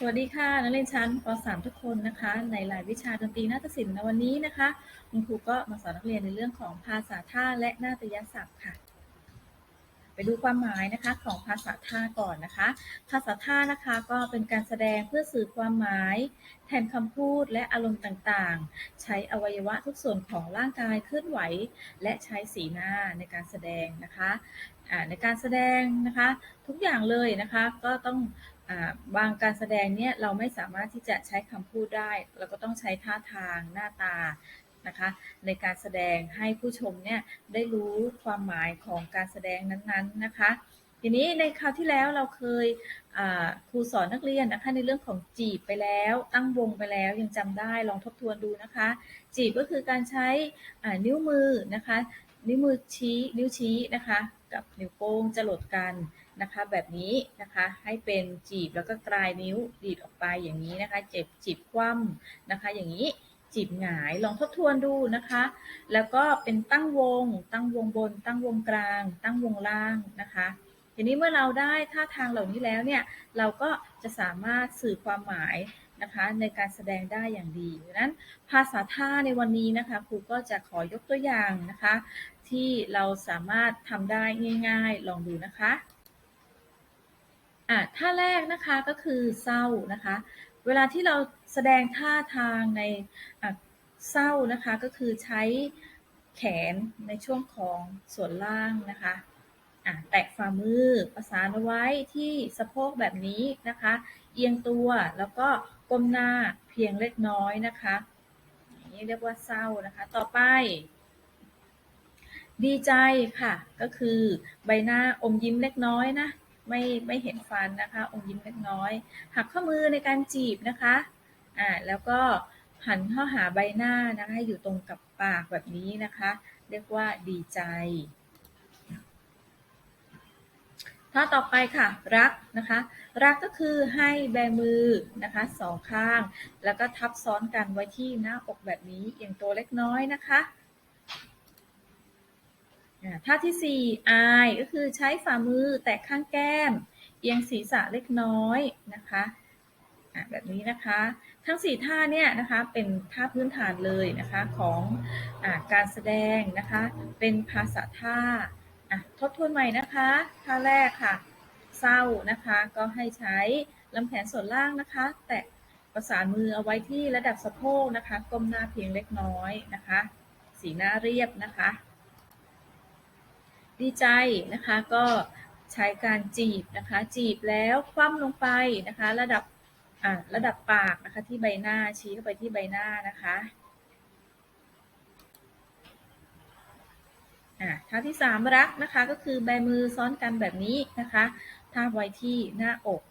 สวัสดีค่ะนักเรียนชั้นป .3 ทุกคนนะคะ ในรายวิชาดนตรีนาฏศิลป์ในวันนี้นะคะคุณครูก็มาสอนนักเรียนในเรื่องของภาษาท่าและนาฏยศัพท์ค่ะ ไปดูความหมายนะคะของภาษาท่าก่อนนะคะ ภาษาท่านะคะก็เป็นการแสดงเพื่อสื่อความหมาย แทนคำพูดและอารมณ์ต่างๆ ใช้อวัยวะทุกส่วนของร่างกายเคลื่อนไหว และใช้สีหน้าในการแสดงนะคะในการแสดงนะคะทุกอย่างเลยนะคะก็ต้อง บางการแสดงเนี่ยเราไม่สามารถที่จะใช้คำพูดได้ เราก็ต้องใช้ท่าทางหน้าตานะคะในการแสดงให้ผู้ชมเนี่ยได้รู้ความหมายของการแสดงนั้นๆนะคะ ทีนี้ในคราวที่แล้วเราเคยครูสอนนักเรียนนะคะในเรื่องของจีบไปแล้ว ตั้งวงไปแล้วยังจำได้ลองทบทวนดูนะคะ จีบก็คือการใช้นิ้วมือนะคะ นิ้วมือชี้นิ้วชี้นะคะ กับนิ้วโป้งจะหลดกัน นะคะแบบนี้นะคะให้เป็นจีบแล้วก็กลายนิ้วดีดออกไปอย่างนี้นะคะ เจ็บจีบคว่ำนะคะ อย่างนี้จีบหงายลองทบทวนดูนะคะ แล้วก็เป็นตั้งวง ตั้งวงบน ตั้งวงกลาง ตั้งวงล่างนะคะ ทีนี้เมื่อเราได้ท่าทางเหล่านี้แล้วเนี่ยเราก็จะสามารถสื่อความหมายนะคะในการแสดงได้อย่างดีดังนั้นภาษาท่าในวันนี้นะคะครูก็จะขอยกตัวอย่างนะคะ ที่เราสามารถทำได้ง่าย ๆ ลองดูนะคะ อะท่าแรกนะคะก็คือเศร้านะคะ เวลาที่เราแสดงท่าทางในเศร้านะคะก็คือใช้แขนในช่วงของส่วนล่างนะคะอะแตะฝ่ามือประสานเอาไว้ที่สะโพกแบบนี้นะคะ เอียงตัวแล้วก็ก้มหน้าเพียงเล็กน้อยนะคะอย่างนี้เรียกว่าเศร้านะคะ ต่อไป ดีใจค่ะ ก็คือใบหน้าอมยิ้มเล็กน้อยนะ ไม่ไม่เห็นฟันนะคะองยิ้มเล็กน้อย หักข้อมือในการจีบนะคะอ่าแล้วก็หันเข้าหาใบหน้านะคะอยู่ตรงกับปากแบบนี้นะคะ เรียกว่าดีใจถ้าต่อไปค่ะรักนะคะ รักก็คือให้แบมือนะคะสองข้าง แล้วก็ทับซ้อนกันไว้ที่หน้าอกแบบนี้อย่างตัวเล็กน้อยนะคะ ท่าที่ 4อายก็คือใช้ฝ่ามือแตะข้างแก้ม เอียงศีรษะเล็กน้อยนะคะแบบนี้นะคะ ทั้ง 4 ท่าเนี่ยนะคะเป็นท่าพื้นฐานเลยนะคะของอการแสดงนะคะเป็นภาษาท่าทบทวนใหม่นะคะท่าแรกค่ะ เศร้านะคะก็ให้ใช้ลำแขนส่วนล่างนะคะ แตะประสานมือเอาไว้ที่ระดับสะโพกนะคะก้มหน้าเพียงเล็กน้อยนะคะ สีหน้าเรียบนะคะ ดีใจนะคะก็ใช้การจีบนะคะ จีบแล้วคว่ำลงไปนะคะ ระดับระดับปากนะคะที่ใบหน้าชี้เข้าไปที่ใบหน้านะคะท่าที่ 3 รักนะคะก็คือใบมือซ้อนกันแบบนี้นะคะท่าไว้ที่หน้าอก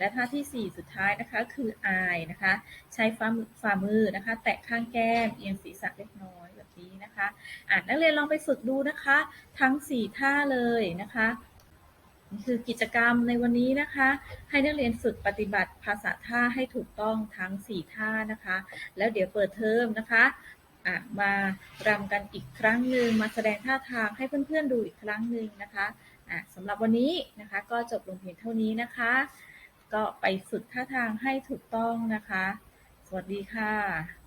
และท่าที่ 4 สุดท้ายนะคะคืออายนะคะ ใช้ฝ่าฝ่ามือนะคะ แตะข้างแก้มเอียงศีรษะเล็กน้อยแบบนี้นะคะอ่านักเรียนลองไปฝึกดูนะคะ ทั้ง 4 ท่าเลยนะคะนี่คือกิจกรรมในวันนี้นะคะ ให้นักเรียนฝึกปฏิบัติภาษาท่าให้ถูกต้องทั้ง 4 ท่านะคะ แล้วเดี๋ยวเปิดเทอมนะคะะมารำกันอีกครั้งหนึ่งมาแสดงท่าทางให้เพื่อนๆดูอีกครั้งหนึ่งนะคะะสำหรับวันนี้นะคะก็จบลงเพียงเท่านี้นะคะ ก็ไปฝึกท่าทางให้ถูกต้องนะคะ สวัสดีค่ะ